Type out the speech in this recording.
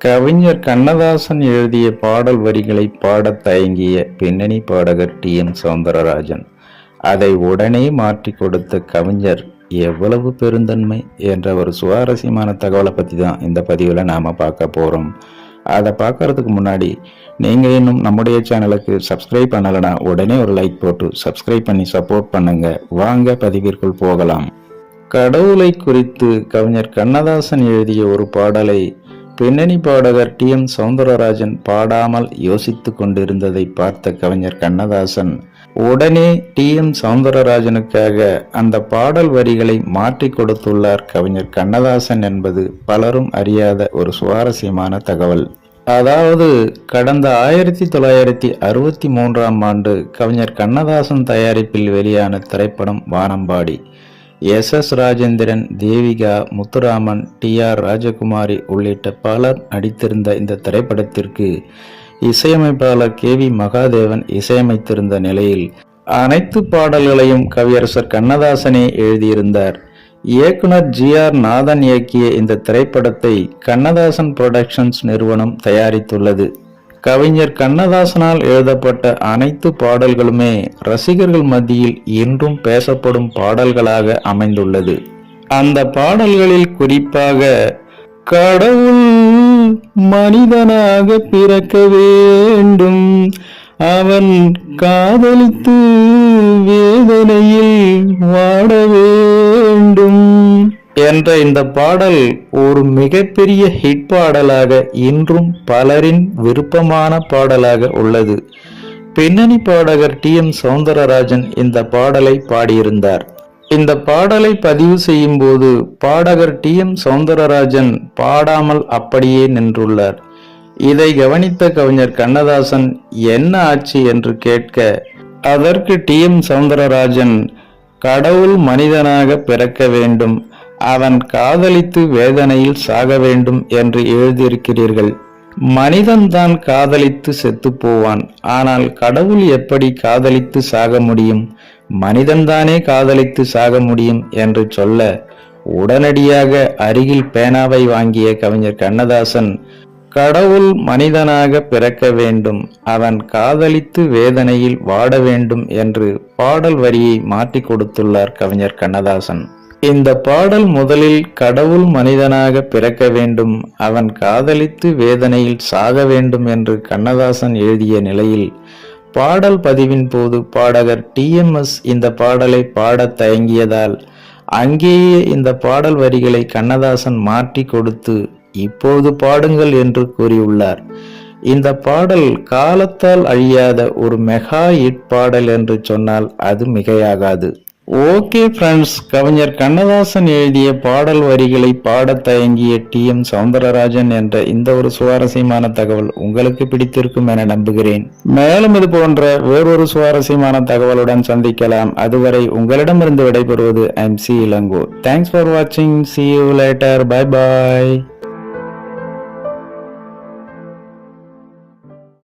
கவிஞர் கண்ணதாசன் எழுதிய பாடல் வரிகளை பாடத் தயங்கிய பின்னணி பாடகர் டி. எம். சௌந்தரராஜன் அதை உடனே மாற்றி கொடுத்த கவிஞர் எவ்வளவு பெருந்தன்மை என்ற ஒரு சுவாரஸ்யமான தகவலை பற்றி தான் இந்த பதிவில் நாம் பார்க்க போகிறோம் அதை பார்க்கறதுக்கு முன்னாடி நீங்கள் இன்னும் நம்முடைய சேனலுக்கு சப்ஸ்கிரைப் பண்ணலைன்னா உடனே ஒரு லைக் போட்டு சப்ஸ்கிரைப் பண்ணி சப்போர்ட் பண்ணுங்க. வாங்க பதிவிற்குள் போகலாம். கடவுளை குறித்து கவிஞர் கண்ணதாசன் எழுதிய ஒரு பாடலை பின்னணி பாடகர் டி. எம். சௌந்தரராஜன் பாடாமல் யோசித்து கொண்டிருந்ததை பார்த்த கவிஞர் கண்ணதாசன் உடனே டி. எம். சௌந்தரராஜனுக்காக அந்த பாடல் வரிகளை மாற்றி கொடுத்துள்ளார் கவிஞர் கண்ணதாசன் என்பது பலரும் அறியாத ஒரு சுவாரஸ்யமான தகவல். அதாவது கடந்த ஆயிரத்தி தொள்ளாயிரத்தி அறுபத்தி மூன்றாம் ஆண்டு கவிஞர் கண்ணதாசன் தயாரிப்பில் வெளியான திரைப்படம் Vanambadi S S Rajendran Devika Muthuraman T R Rajakumari உள்ளிட்ட பலர் நடித்திருந்த இந்த திரைப்படத்திற்கு இசையமைப்பாளர் கே வி மகாதேவன் இசையமைத்திருந்த நிலையில் அனைத்து பாடல்களையும் கவியரசர் கண்ணதாசனே எழுதியிருந்தார். இயக்குனர் ஜி ஆர் நாதன் இயக்கிய இந்த திரைப்படத்தை கண்ணதாசன் புரொடக்ஷன்ஸ் நிறுவனம் தயாரித்துள்ளது. கவிஞர் கண்ணதாசனால் எழுதப்பட்ட அனைத்து பாடல்களுமே ரசிகர்கள் மத்தியில் இன்றும் பேசப்படும் பாடல்களாக அமைந்துள்ளது. அந்த பாடல்களில் குறிப்பாக கடவுள் மனிதனாக பிறக்க வேண்டும். அவன் காதலித்து வேதனையில் என்ற இந்த பாடல் ஒரு மிகப்பெரிய ஹிட் பாடலாக இன்றும் பலரின் விருப்பமான பாடலாக உள்ளது. பின்னணி பாடகர் டி. எம். சௌந்தரராஜன் இந்த பாடலை பாடியிருந்தார். இந்த பாடலை பதிவு செய்யும் போது பாடகர் டி. எம். சௌந்தரராஜன் பாடாமல் அப்படியே நின்றுள்ளார். இதை கவனித்த கவிஞர் கண்ணதாசன் என்ன ஆச்சு? என்று கேட்க அதற்கு டி. எம். சௌந்தரராஜன் கடவுள் மனிதனாக பிறக்க வேண்டும். அவன் காதலித்து வேதனையில் சாக வேண்டும் என்று எழுதியிருக்கிறீர்கள். மனிதன்தான் காதலித்து செத்து போவான். ஆனால் கடவுள் எப்படி காதலித்து சாக முடியும்? மனிதன்தானே காதலித்து சாக முடியும் என்று சொல்ல உடனடியாக அருகில் பேனாவை வாங்கிய கவிஞர் கண்ணதாசன் கடவுள் மனிதனாக பிறக்க வேண்டும். அவன் காதலித்து வேதனையில் வாட வேண்டும் என்று பாடல் வரியை மாற்றி கொடுத்துள்ளார் கவிஞர் கண்ணதாசன். இந்த பாடல் முதலில் கடவுள் மனிதனாக பிறக்க வேண்டும் அவன் காதலித்து வேதனையில் சாக வேண்டும் என்று கண்ணதாசன் எழுதிய நிலையில் பாடல் பதிவின் போது பாடகர் டிஎம்எஸ் இந்த பாடலை பாடத் தயங்கியதால் அங்கேயே இந்த பாடல் வரிகளை கண்ணதாசன் மாற்றி கொடுத்து இப்போது பாடுங்கள் என்று கூறியுள்ளார். இந்த பாடல் காலத்தால் அழியாத ஒரு மெகா இட் பாடல் என்று சொன்னால் அது மிகையாகாது. ஓகே ஃப்ரெண்ட்ஸ் கவிஞர் கண்ணதாசன் எழுதிய பாடல் வரிகளை பாடத் தயங்கிய டி. எம். சவுந்தரராஜன் என்ற இந்த ஒரு சுவாரஸ்யமான தகவல் உங்களுக்கு பிடித்திருக்கும் என நம்புகிறேன். மேலும் இது போன்ற வேறொரு சுவாரஸ்யமான தகவலுடன் சந்திக்கலாம். அதுவரை உங்களிடமிருந்து விடைபெறுவது I'm C Ilango. Thanks for வாட்சிங் see you later bye bye